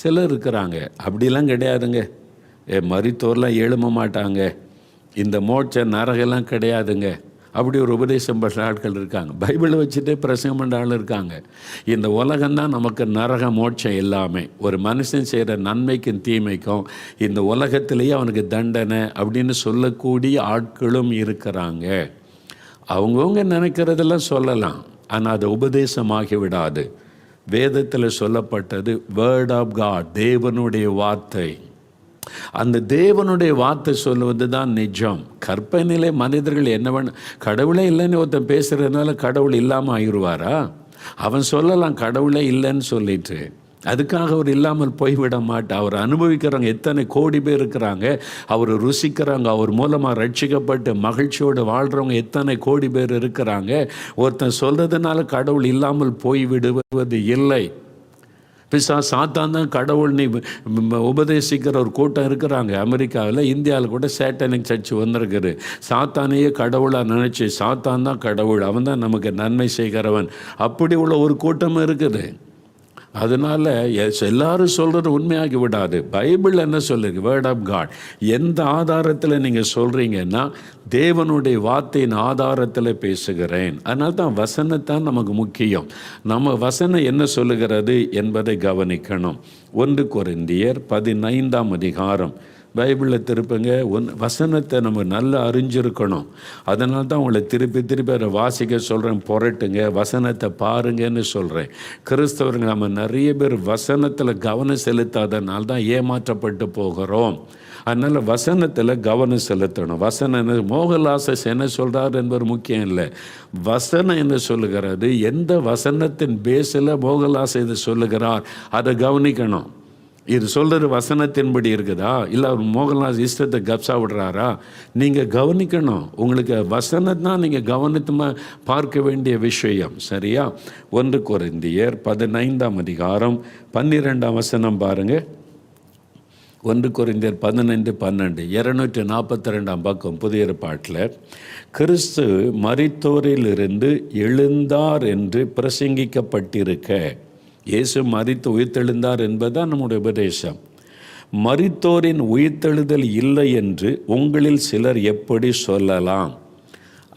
சிலர் இருக்கிறாங்க. அப்படிலாம் கிடையாதுங்க. ஏ மரித்தோர்லாம் எழும மாட்டாங்க. இந்த மோட்ச நரகெல்லாம் கிடையாதுங்க. அப்படி ஒரு உபதேசம் பண்ணுற ஆட்கள் இருக்காங்க. பைபிளை வச்சுட்டே பிரசங்கம் பண்ணுற ஆள் இருக்காங்க. இந்த உலகம்தான் நமக்கு நரக மோட்சம் எல்லாமே. ஒரு மனுஷன் செய்கிற நன்மைக்கும் தீமைக்கும் இந்த உலகத்திலேயே அவனுக்கு தண்டனை அப்படின்னு சொல்லக்கூடிய ஆட்களும் இருக்கிறாங்க. அவங்கவுங்க நினைக்கிறதெல்லாம் சொல்லலாம். ஆனால் அது உபதேசமாகி விடாது. வேதத்தில் சொல்லப்பட்டது வேர்ட் ஆஃப் காட் தேவனுடைய வார்த்தை. அந்த தேவனுடைய வார்த்தை சொல்லுவது தான் நிஜம். கற்பனையிலே மனிதர்கள் என்ன பண்ண கடவுளே இல்லைன்னு ஒருத்தன் பேசுகிறதுனால கடவுள் இல்லாமல் ஆயிடுவாரா? அவன் சொல்லலாம் கடவுளே இல்லைன்னு சொல்லிட்டு. அதுக்காக அவர் இல்லாமல் போய்விட மாட்டார் அவர் அனுபவிக்கிறவங்க எத்தனை கோடி பேர் இருக்கிறாங்க. அவர் ருசிக்கிறாங்க அவர் மூலமாக ரட்சிக்கப்பட்டு மகிழ்ச்சியோடு வாழ்கிறவங்க எத்தனை கோடி பேர் இருக்கிறாங்க. ஒருத்தன் சொல்கிறதுனால கடவுள் இல்லாமல் போய்விடுவது இல்லை. பிசா சாத்தான் தான் கடவுள் நீ உபதேசிக்கிற ஒரு கூட்டம் இருக்கிறாங்க அமெரிக்காவில். இந்தியாவில் கூட சேட்டனிக் சர்ச் வந்திருக்குது. சாத்தானையே கடவுளாக நினச்சி சாத்தான் தான் கடவுள் அவன் தான் நமக்கு நன்மை செய்கிறவன். அப்படி உள்ள ஒரு கூட்டம் இருக்குது. அதனால் எஸ் எல்லாரும் சொல்கிறது உண்மையாகி விடாது. பைபிள் என்ன சொல்லுது? வேர்ட் ஆஃப் காட் எந்த ஆதாரத்தில் நீங்கள் சொல்கிறீங்கன்னா தேவனுடைய வார்த்தையின் ஆதாரத்தில் பேசுகிறேன். அதனால தான் வசனத்தான் நமக்கு முக்கியம். நம்ம வசனம் என்ன சொல்லுகிறது என்பதை கவனிக்கணும். ஒன்று குறைந்தியர் பதினைந்தாம் அதிகாரம். பைபிளில் திருப்புங்க. ஒன் வசனத்தை நம்ம நல்லா அறிஞ்சிருக்கணும். அதனால தான் உங்களை திருப்பி திருப்பி அதை வாசிக்க சொல்கிறேன் புரட்டுங்க. வசனத்தை பாருங்கன்னு சொல்கிறேன் கிறிஸ்தவருங்க நம்ம நிறைய பேர் வசனத்தில் கவனம் செலுத்தாதனால தான் ஏமாற்றப்பட்டு போகிறோம். அதனால் வசனத்தில் கவனம் செலுத்தணும். வசனம் என்ன? மோகலாசஸ் என்ன சொல்கிறார் என்பது முக்கியம் இல்லை. வசனம் என்ன சொல்லுகிறது எந்த வசனத்தின் பேஸில் மோகலாச இது சொல்லுகிறார்? அதை கவனிக்கணும். இது சொல்கிற வசனத்தின்படி இருக்குதா? இல்லை அவர் மோகன்லால் இஷ்டத்தை கப்சா விடுறாரா நீங்கள் கவனிக்கணும். உங்களுக்கு வசனம் தான் நீங்கள் கவனித்தமாக பார்க்க வேண்டிய விஷயம். சரியா? ஒன்று குறைந்தியர் பதினைந்தாம் அதிகாரம் பன்னிரெண்டாம் வசனம் பாருங்கள் ஒன்று குறைந்தர் பதினைந்து பன்னெண்டு. இரநூற்றி நாற்பத்தி ரெண்டாம் பக்கம் புதிய பாட்டில் கிறிஸ்து மரித்தோரிலிருந்து எழுந்தார் என்று பிரசங்கிக்கப்பட்டிருக்க. இயேசு மறித்து உயிர்த்தெழுந்தார் என்பதுதான் நம்முடைய உபதேசம். மறித்தோரின் உயிர்த்தெழுதல் இல்லை என்று உங்களில் சிலர் எப்படி சொல்லலாம்?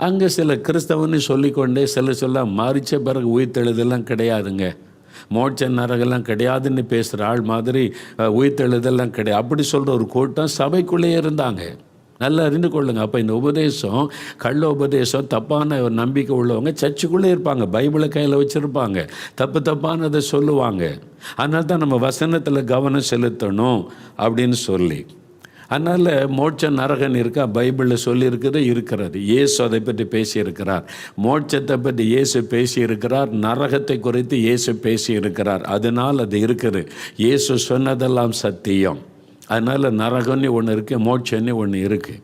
அங்கே சில கிறிஸ்தவன்னு சொல்லிக்கொண்டே சில சொல்ல மறிச்ச பிறகு உயிர்த்தெழுதெல்லாம் கிடையாதுங்க. மோட்ச நரகெல்லாம் கிடையாதுன்னு பேசுகிற ஆள் மாதிரி உயிர்த்தெழுதெல்லாம் கிடையாது. அப்படி சொல்கிற ஒரு கூட்டம் சபைக்குள்ளேயே இருந்தாங்க. நல்லா அறிந்து கொள்ளுங்கள் அப்போ இந்த உபதேசம் கள்ள உபதேசம் தப்பான ஒரு நம்பிக்கை உள்ளவங்க சர்ச்சுக்குள்ளே இருப்பாங்க. பைபிளை கையில் வச்சுருப்பாங்க. தப்பு தப்பானதை சொல்லுவாங்க. அதனால தான் நம்ம வசனத்தில் கவனம் செலுத்தணும் அப்படின்னு சொல்லி. அதனால் மோட்ச நரகன் இருக்கா? பைபிளில் சொல்லியிருக்குது இருக்கிறது. இயேசு அதை பற்றி பேசியிருக்கிறார். மோட்சத்தை பற்றி இயேசு பேசியிருக்கிறார். நரகத்தை குறித்து இயேசு பேசியிருக்கிறார். அதனால் அது இருக்குது. இயேசு சொன்னதெல்லாம் சத்தியம். அதனால் நரகம்னு ஒன்று இருக்குது மோட்சன்னு ஒன்று இருக்குது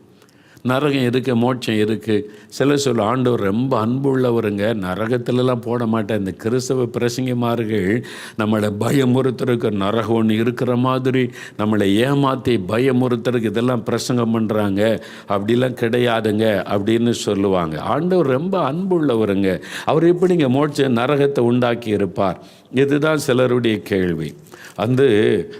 நரகம் இருக்குது மோட்சம் இருக்குது சில சொல்ல ஆண்டவர் ரொம்ப அன்பு உள்ளவருங்க நரகத்திலலாம் போட மாட்டேன் இந்த கிறிஸ்தவ பிரசங்கிமார்கள் நம்மளை பயமுறுத்துறதுக்கு நரகம் ஒன்று இருக்கிற மாதிரி நம்மளை ஏமாற்றி பயமுறுத்துறதுக்கு இதெல்லாம் பிரசங்கம் பண்ணுறாங்க அப்படிலாம் கிடையாதுங்க அப்படின்னு சொல்லுவாங்க. ஆண்டவர் ரொம்ப அன்பு உள்ளவருங்க அவர் எப்படிங்க மோட்ச நரகத்தை உண்டாக்கி இருப்பார்? இதுதான் சிலருடைய கேள்வி. அந்த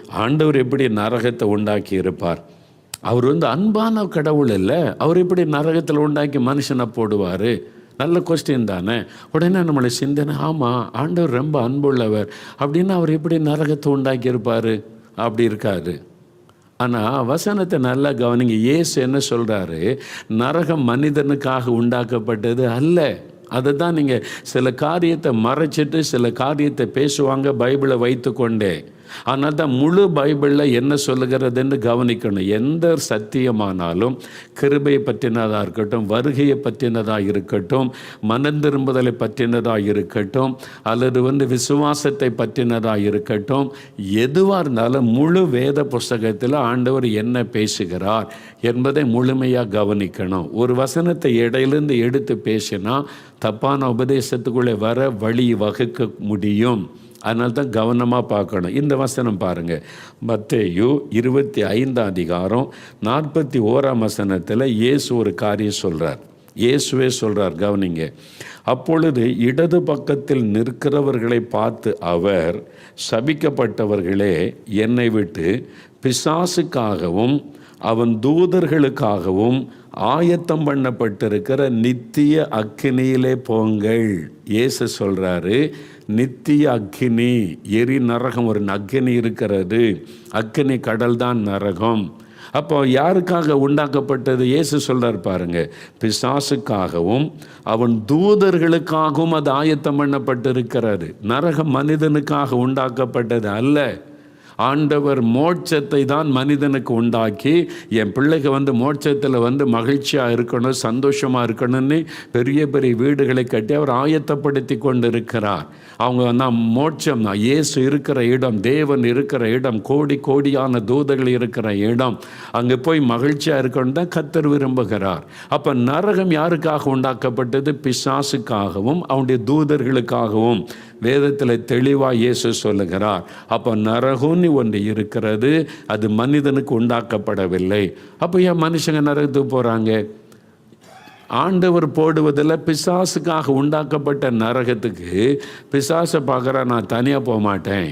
ஆண்டவர் எப்படி நரகத்தை உண்டாக்கி இருப்பார்? அவர் வந்து அன்பான கடவுள் இல்லை அவர் எப்படி நரகத்தில் உண்டாக்கி மனுஷனை போடுவார்? நல்ல கொஸ்டின் தானே. உடனே நம்மளை சிந்தனை ஆமாம் ஆண்டவர் ரொம்ப அன்புள்ளவர். அப்படின்னு அவர் எப்படி நரகத்தை உண்டாக்கியிருப்பார்? அப்படி இருக்காரு ஆனால் வசனத்தை நல்லா கவனிங்க. இயேசு என்ன சொல்கிறாரு நரகம் மனிதனுக்காக உண்டாக்கப்பட்டது அல்ல. அதை தான் நீங்கள் சில காரியத்தை மறைச்சிட்டு சில காரியத்தை பேசுவாங்க பைபிளை வைத்துக்கொண்டே. ஆனால் தான் முழு பைபிளில் என்ன சொல்லுகிறதுன்னு கவனிக்கணும். எந்த சத்தியமானாலும் கிருபையை பற்றினதாக இருக்கட்டும் வருகையை பற்றினதாக இருக்கட்டும் மனம் திரும்புதலை பற்றினதாக இருக்கட்டும் அல்லது வந்து விசுவாசத்தை பற்றினதாக இருக்கட்டும் எதுவாக இருந்தாலும் முழு வேத புஸ்தகத்தில் ஆண்டவர் என்ன பேசுகிறார் என்பதை முழுமையாக கவனிக்கணும். ஒரு வசனத்தை இடையிலிருந்து எடுத்து பேசினா தப்பான உபதேசத்துக்குள்ளே வர வழி வகுக்க முடியும். அதனால தான் கவனமாக பார்க்கணும். இந்த வசனம் பாருங்கள் மத்தேயு இருபத்தி ஐந்தாம் அதிகாரம் நாற்பத்தி ஓராம் வசனத்தில் இயேசு ஒரு காரியம் சொல்கிறார் இயேசுவே சொல்கிறார் கவனிங்க. அப்பொழுது இடது பக்கத்தில் நிற்கிறவர்களை பார்த்து அவர் சபிக்கப்பட்டவர்களே என்னை விட்டு பிசாசுக்காகவும் அவன் தூதர்களுக்காகவும் ஆயத்தம் பண்ணப்பட்டிருக்கிற நித்திய அக்கினியிலே போங்கள். இயேசு சொல்கிறாரு நித்திய அக்கினி எரி நரகம். ஒரு அக்கினி இருக்கிறது. அக்கினி கடல் தான் நரகம். அப்போ யாருக்காக உண்டாக்கப்பட்டது? இயேசு சொல்கிறார் பாருங்க பிசாசுக்காகவும் அவன் தூதர்களுக்காகவும் அது ஆயத்தம் பண்ணப்பட்டிருக்கிறது. நரகம் மனிதனுக்காக உண்டாக்கப்பட்டது அல்ல. ஆண்டவர் மோட்சத்தை தான் மனிதனுக்கு உண்டாக்கி என் பிள்ளைக்கு வந்து மோட்சத்தில் வந்து மகிழ்ச்சியாக இருக்கணும் சந்தோஷமாக இருக்கணும்னு பெரிய பெரிய வீடுகளை கட்டி அவர் ஆயத்தப்படுத்தி கொண்டு இருக்கிறார் அவங்க நான் மோட்சம் இயேசு இருக்கிற இடம் தேவன் இருக்கிற இடம் கோடி கோடியான தூதர்கள் இருக்கிற இடம் அங்கே போய் மகிழ்ச்சியாக இருக்கணும் தான் கத்தர் விரும்புகிறார். அப்போ நரகம் யாருக்காக உண்டாக்கப்பட்டது? பிசாசுக்காகவும் அவனுடைய தூதர்களுக்காகவும். வேதத்தில் தெளிவாக இயேசு சொல்லுகிறார் அப்போ நரகம்னு ஒன்று இருக்கிறது அது மனிதனுக்கு உண்டாக்கப்படவில்லை. அப்போ ஏன் மனுஷங்க நரகத்துக்கு போகிறாங்க ஆண்டவர் போடுவதில் பிசாசுக்காக உண்டாக்கப்பட்ட நரகத்துக்கு பிசாசை பார்க்குறா நான் தனியாக போக மாட்டேன்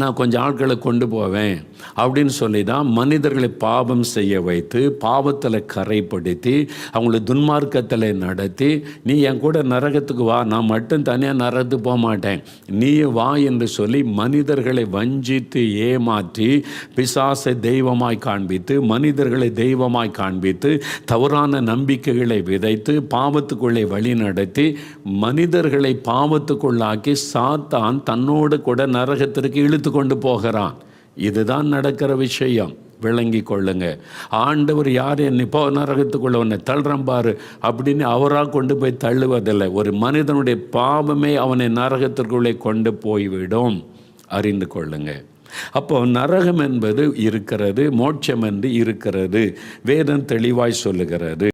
நான் கொஞ்சம் ஆட்களை கொண்டு போவேன். அப்படின்னு சொல்லி தான் மனிதர்களை பாவம் செய்ய வைத்து பாவத்தில் கரைப்படுத்தி அவங்கள துன்மார்க்கத்தில் நடத்தி நீ என் கூட நரகத்துக்கு வா நான் மட்டும் தனியாக நரகத்துக்கு போக மாட்டேன். நீ வா என்று சொல்லி மனிதர்களை வஞ்சித்து ஏமாற்றி பிசாசை தெய்வமாய் காண்பித்து மனிதர்களை தெய்வமாய் காண்பித்து தவறான நம்பிக்கைகளை விதைத்து பாவத்துக்குள்ளே வழி நடத்தி மனிதர்களை பாவத்துக்குள்ளாக்கி சாத்தான் தன்னோடு கூட நரகத்திற்கு இழுத்து கொண்டு போகிறான். இதுதான் நடக்கிற விஷயம். விளங்கி கொள்ளுங்க. ஆண்டவர் யார் என்னை இப்போ நரகத்துக்குள்ள உன்னை தள்ளுறேன் பாரு. அப்படின்னு அவராக கொண்டு போய் தள்ளுவதில்லை. ஒரு மனிதனுடைய பாவமே அவனை நரகத்திற்குள்ளே கொண்டு போய்விடும். அறிந்து கொள்ளுங்க. அப்போ நரகம் என்பது இருக்கிறது மோட்சம் என்று இருக்கிறது. வேதம் தெளிவாய் சொல்லுகிறது.